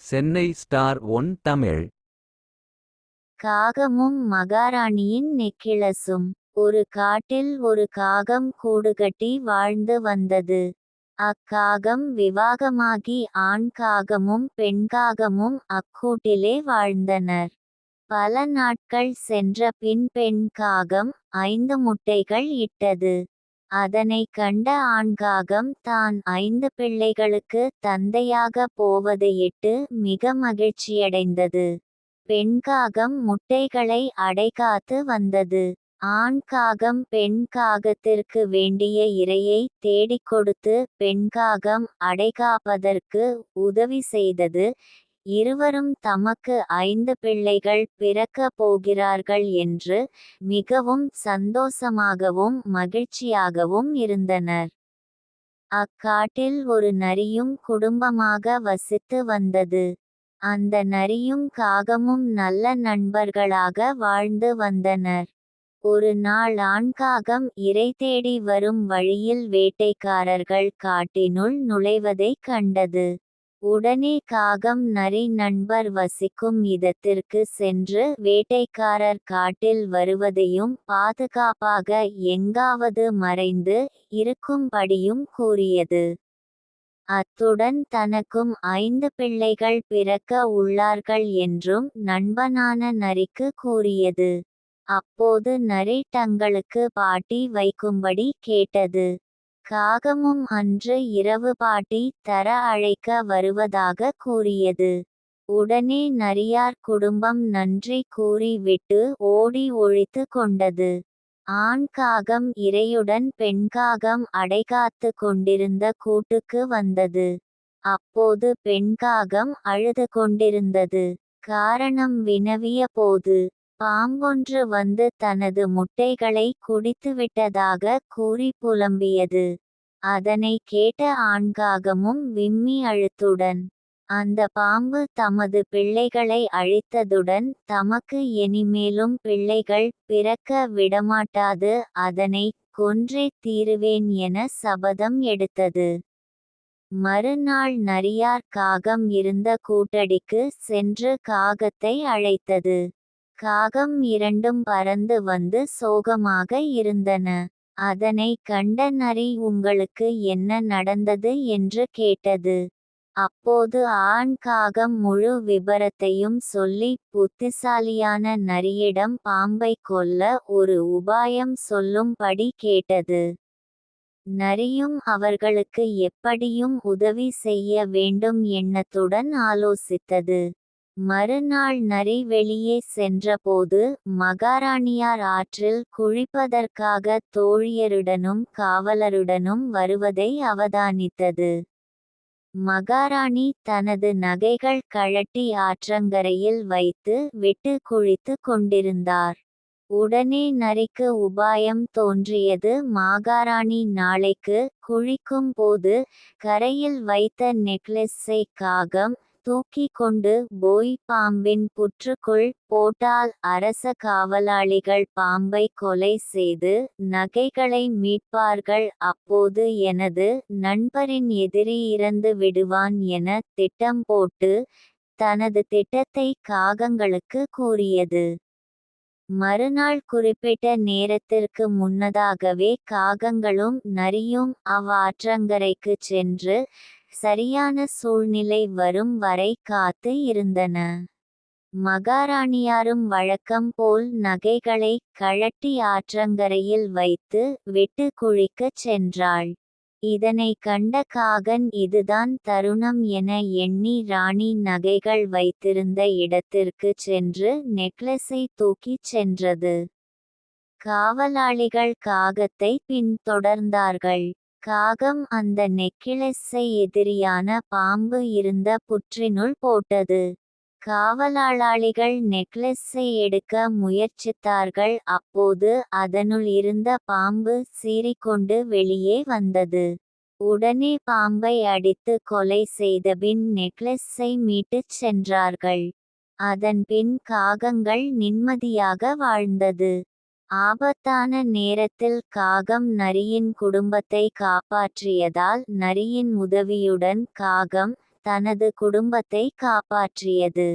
Chennai Star One Tamil. காகமும் மகாராணியின் நெக்கிளசும் ஒரு காட்டில் ஒரு காகம் கூடுகட்டி வாழ்ந்து வந்தது. அக்காகம் விவாகமாகி ஆண் காகமும் பெண் காகமும் அக்கூட்டிலே வாழ்ந்தனர். பல நாட்கள் சென்ற பின் பெண் காகம் ஐந்து முட்டைகள் இட்டது. அதனை கண்ட ஆண்காகம் தான் ஐந்து பிள்ளைகளுக்கு தந்தையாக போவதையிட்டு மிக மகிழ்ச்சியடைந்தது. பெண்காகம் முட்டைகளை அடைகாத்து வந்தது. ஆண்காகம் பெண்காகத்திற்கு பெண் காகத்திற்கு வேண்டிய இரையை தேடிக் கொடுத்து பெண்காகம் அடைகாப்பதற்கு உதவி செய்தது. இருவரும் தமக்கு ஐந்து பிள்ளைகள் பிறக்கப் போகிறார்கள் என்று மிகவும் சந்தோஷமாகவும் மகிழ்ச்சியாகவும் இருந்தனர். அக்காட்டில் ஒரு நரியும் குடும்பமாக வசித்து வந்தது. அந்த நரியும் காகமும் நல்ல நண்பர்களாக வாழ்ந்து வந்தனர். ஒரு நாள் ஆண்காகம் இரை தேடி வரும் வழியில் வேட்டைக்காரர்கள் காட்டினுள் நுழைவதைக் கண்டது. உடனே காகம் நரி நண்பர் வசிக்கும் இடத்திற்கு சென்று வேட்டைக்காரர் காட்டில் வருவதையும் பாதுகாப்பாக எங்காவது மறைந்து இருக்கும்படியும் கூறியது. அத்துடன் தனக்கும் ஐந்து பிள்ளைகள் பிறக்க உள்ளார்கள் என்றும் நண்பனான நரிக்கு கூறியது. அப்போது நரி தங்களுக்கு பாட்டி வைக்கும்படி கேட்டது. காகமும் அன்று இரவு பாட்டி தர அழைக்க வருவதாக கூறியது. உடனே நரியார் குடும்பம் நன்றி கூறி விட்டு ஓடி ஒழித்து கொண்டது. ஆண் காகம் இரையுடன் பெண்காகம் அடைகாத்து கொண்டிருந்த கூட்டுக்கு வந்தது. அப்போது பெண் காகம் அழுது கொண்டிருந்தது. காரணம் வினவிய போது பாம்பொன்று வந்து தனது முட்டைகளை குடித்துவிட்டதாக கூறி புலம்பியது. அதனை கேட்ட ஆண்காகமும் விம்மி அழுத்துடன் அந்த பாம்பு தமது பிள்ளைகளை அழித்ததுடன் தமக்கு இனிமேலும் பிள்ளைகள் பிறக்க விடமாட்டாது அதனை கொன்றே தீருவேன் என சபதம் எடுத்தது. மறுநாள் நரியார் காகம் இருந்த கூட்டடிக்கு சென்று காகத்தை அழைத்தது. காகம் இரண்டும் பறந்து வந்து சோகமாக இருந்தன. அதனை கண்ட நரி உங்களுக்கு என்ன நடந்தது? என்று கேட்டது. அப்போது ஆண் காகம் முழு விபரத்தையும் சொல்லி புத்திசாலியான நரியிடம் பாம்பை கொல்ல ஒரு உபாயம் சொல்லும்படி கேட்டது. நரியும் அவர்களுக்கு எப்படியும் உதவி செய்ய வேண்டும் எண்ணத்துடன் ஆலோசித்தது. மறுநாள் நரி வெளியே சென்றபோது மகாராணியார் ஆற்றில் குழிப்பதற்காக தோழியருடனும் காவலருடனும் வருவதை அவதானித்தது. மகாராணி தனது நகைகள் கழட்டி ஆற்றங்கரையில் வைத்து விட்டு குழித்து கொண்டிருந்தார். உடனே நரிக்கு உபாயம் தோன்றியது. மாகாராணி நாளைக்கு குழிக்கும் போது கரையில் வைத்த நெக்லஸை காகம் தூக்கி கொண்டு போய் பாம்பின் புற்றுக்குள் போட்டால் அரச காவலாளிகள் பாம்பை கொலை செய்து நகைகளை மீட்பார்கள். அப்போது எனது நண்பரின் எதிரி இறந்து விடுவான் என திட்டம் போட்டு தனது திட்டத்தை காகங்களுக்கு கூறியது. மறுநாள் குறிப்பிட்ட நேரத்திற்கு முன்னதாகவே காகங்களும் நரியும் அவ்வாற்றங்கரைக்கு சென்று சரியான சூழ்நிலை வரும் வரை காத்து இருந்தன. மகாராணியாரும் வழக்கம் போல் நகைகளை கழட்டி ஆற்றங்கரையில் வைத்து விட்டு குழிக்கச் சென்றாள். இதனை கண்ட காகன் இதுதான் தருணம் என எண்ணி ராணி நகைகள் வைத்திருந்த இடத்திற்கு சென்று நெக்லஸை தூக்கிச் சென்றது. காவலாளிகள் காகத்தை பின்தொடர்ந்தார்கள். காகம் அந்த நெக்கிளஸை எதிரியான பாம்பு இருந்த புற்றினுள் போட்டது. காவலாளாளிகள் நெக்லஸை எடுக்க முயற்சித்தார்கள். அப்போது அதனுள் இருந்த பாம்பு சீறிக்கொண்டு வெளியே வந்தது. உடனே பாம்பை அடித்து கொலை செய்தபின் நெக்லஸை மீட்டுச் சென்றார்கள். அதன்பின் காகங்கள் நிம்மதியாக வாழ்ந்தது. ஆபத்தான நேரத்தில் காகம் நரியின் குடும்பத்தை காப்பாற்றியதால் நரியின் உதவியுடன் காகம் தனது குடும்பத்தை காப்பாற்றியது.